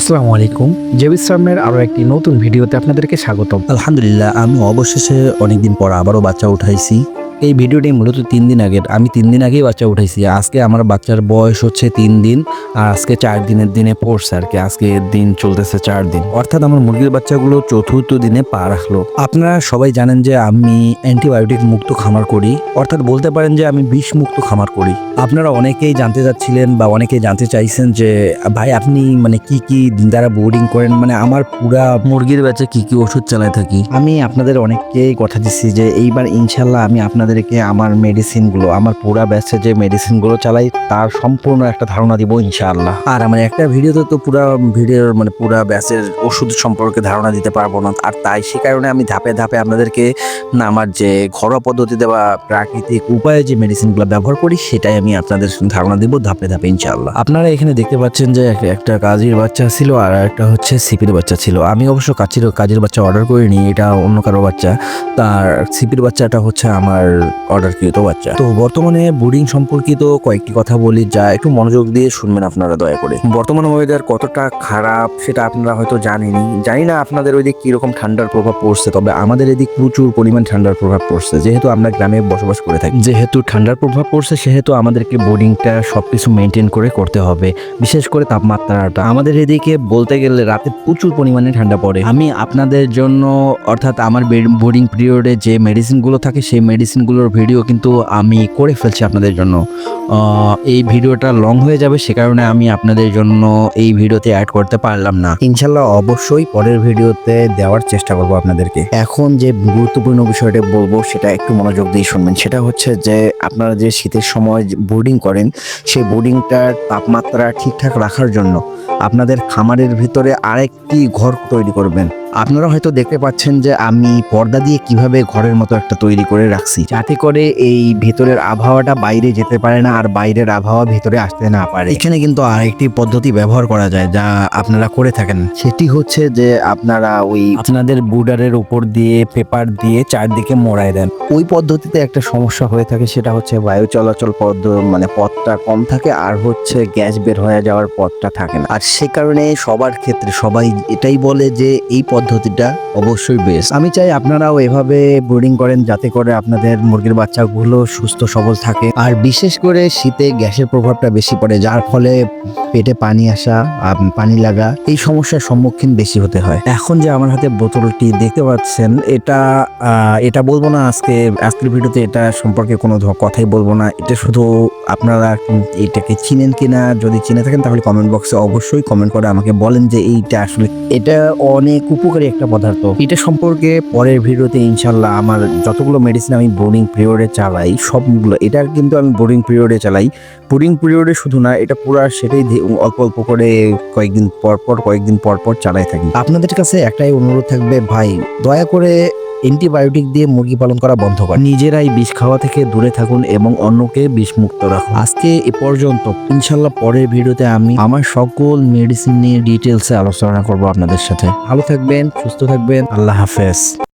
আসসালামু আলাইকুম। জেবিস সামের আরও একটি নতুন ভিডিওতে আপনাদেরকে স্বাগতম। আলহামদুলিল্লাহ, আমি অবশেষে অনেকদিন পর আবারও বাচ্চা উঠাইছি। এই ভিডিওটি মূলত তিন দিন আগের। আমি তিন দিন আগেই বাচ্চা উঠাইছি। আজকে আমার বাচ্চার বয়স হচ্ছে তিন দিন আর আজকে চার দিনের দিনে পড়ছে আর কি। আজকে দিন চলতেছে চার দিন। অর্থাৎ আমার মুরগির বাচ্চাগুলো চতুর্থ দিনে পা রাখল। আপনারা সবাই জানেন যে আমি অ্যান্টিবায়োটিক মুক্ত খামার করি। অর্থাৎ বলতে পারেন যে আমি বিষ মুক্ত খামার করি। আপনারা অনেকেই জানতে চাচ্ছিলেন বা অনেকেই জানতে চাইছেন যে, ভাই, আপনি মানে কি কি দ্বারা বোর্ডিং করেন? মানে আমার পুরা মুরগির বাচ্চা কি কি ওষুধ চালায় থাকি? আমি আপনাদের অনেককেই কথা দিচ্ছি যে, এইবার ইনশাল্লাহ আমি আপনাদেরকে আমার মেডিসিনগুলো আমার পুরা ব্যাচে যে মেডিসিনগুলো চালাই, তার সম্পূর্ণ একটা ধারণা দিব ইনশাআল্লাহ। আর আমার একটা ভিডিওতে তো পুরা ভিডিওর মানে পুরা ব্যাচের ওষুধ সম্পর্কে ধারণা দিতে পারব না। আর তাই সে কারণে আমি ধাপে ধাপে আপনাদেরকে না আমার যে ঘরোয়া পদ্ধতিতে বা প্রাকৃতিক উপায়ে যে মেডিসিনগুলো ব্যবহার করি, সেটাই আমি আপনাদের ধারণা দিব ধাপে ধাপে ইনশাআল্লাহ। আপনারা এখানে দেখতে পাচ্ছেন যে একটা কাজের বাচ্চা ছিল আর একটা হচ্ছে সিপির বাচ্চা ছিল। আমি অবশ্য কাজের কাজের বাচ্চা অর্ডার করিনি, এটা অন্য কারও বাচ্চা। তার সিপির বাচ্চাটা হচ্ছে আমার অর্ডারকৃত বাচ্চা। তো বর্তমানে বোর্ডিং সম্পর্কিত কয়েকটি কথা বলি যা একটু মনোযোগ দিয়ে শুনবেন আপনারা দয়া করে। বর্তমান ওয়েদার কতটা খারাপ সেটা আপনারা হয়তো জানেনই। জানি না আপনাদের ওইদিক কীরকম ঠান্ডার প্রভাব পড়ছে তবে আমাদের এদিক প্রচুর পরিমাণ ঠান্ডার প্রভাব পড়ছে। যেহেতু আমরা গ্রামে বসবাস করে থাকি। যেহেতু ঠান্ডার প্রভাব পড়ছে সেহেতু আমাদেরকে বোর্ডিংটা সবকিছু মেনটেন করে করতে হবে। বিশেষ করে তাপমাত্রাটা আমাদের এদিকে বলতে গেলে রাতে প্রচুর পরিমাণে ঠান্ডা পড়ে। আমি আপনাদের জন্য অর্থাৎ আমার বোর্ডিং পিরিয়ডে যে মেডিসিনগুলো থাকে সেই মেডিসিনগুলোর ভিডিও কিন্তু আমি করে ফেলছি আপনাদের জন্য। এই ভিডিওটা লং হয়ে যাবে, সে কারণে আমি আপনাদের জন্য এই ভিডিওতে অ্যাড করতে পারলাম না। ইনশাল্লাহ অবশ্যই পরের ভিডিওতে দেওয়ার চেষ্টা করব আপনাদেরকে। এখন যে গুরুত্বপূর্ণ বিষয়টা বলব, সেটা একটু মনোযোগ দিয়ে শুনবেন। সেটা হচ্ছে যে, আপনারা যে শীতের সময় বোর্ডিং করেন, সেই বোর্ডিংটার তাপমাত্রা ঠিকঠাক রাখার জন্য আপনাদের খামারের ভিতরে আরেকটি ঘর তৈরি করবেন। আপনারা হয়তো দেখতে পাচ্ছেন যে আমি পর্দা দিয়ে কীভাবে ঘরের মতো একটা তৈরি করে রাখছি। যাতে করে এই ভেতরের আবহাওয়াটা বাইরে যেতে পারে না আর বাইরের আবহাওয়া ভেতরে আসতে না পারে। এখানে কিন্তু আরেকটি পদ্ধতি ব্যবহার করা যায় যা আপনারা করে থাকেন। সেটি হচ্ছে যে আপনারা ওই আপনাদের বুডারের উপর দিয়ে পেপার দিয়ে চারদিকে মোড়ায় দেন। ওই পদ্ধতিতে একটা সমস্যা হয়ে থাকে সেটা হচ্ছে বায়ু চলাচল পথ মানে পথটা কম থাকে আর হচ্ছে গ্যাস বের হয়ে যাওয়ার পথটা থাকে না। আর সে কারণে সবার ক্ষেত্রে সবাই এটাই বলে যে এই পদ্ধতিটা অবশ্যই বেস্ট আমি চাই আপনারাও এভাবে ব্রিডিং করেন যাতে করে আপনাদের মুরগির বাচ্চাগুলো সুস্থ, সবল থাকে। আর বিশেষ করে শীতে গ্যাসের প্রভাবটা বেশি পড়ে, যার ফলে পেটে পানি আসা পানি লাগা, এই সমস্যার সম্মুখীন বেশি হতে হয়। এখন যে আমার হাতে বোতলটি দেখতে পাচ্ছেন, এটা এটা বলব না আজকে, আজকের ভিডিওতে এটা সম্পর্কে কোনো কথাই বলব না। এটা শুধু আপনারা এটাকে চিনেন কিনা, যদি চিনে থাকেন তাহলে কমেন্ট বক্সে অবশ্যই কমেন্ট করে আমাকে বলেন যে এইটা আসলে, এটা অনেক উপকারী একটা পদার্থ। এটা সম্পর্কে পরের ভিডিওতে ইনশাল্লাহ আমার যতগুলো মেডিসিন আমি বোর্ডিং পিরিয়ডে চালাই, সবগুলো, এটা কিন্তু আমি বোর্ডিং পিরিয়ডে চালাই। বোর্ডিং পিরিয়ডে শুধু না, এটা পুরো সেটাই অল্প অল্প করে কয়েকদিন পর পর, কয়েকদিন পর পর চালাই থাকি। আপনাদের কাছে একটাই অনুরোধ থাকবে, ভাই, দয়া করে অ্যান্টিবায়োটিক দিয়ে মুরগি পালন করা বন্ধ করুন নিজেরাই বিষ খাওয়া থেকে দূরে থাকুন এবং অন্যকে বিষ মুক্ত রাখুন। আজকে এ পর্যন্ত। ইনশাল্লাহ পরের ভিডিওতে আমি আমার সকল মেডিসিন নিয়ে ডিটেলসে আলোচনা করব আপনাদের সাথে। ভালো থাকবেন সুস্থ থাকবেন। আল্লাহ হাফেজ।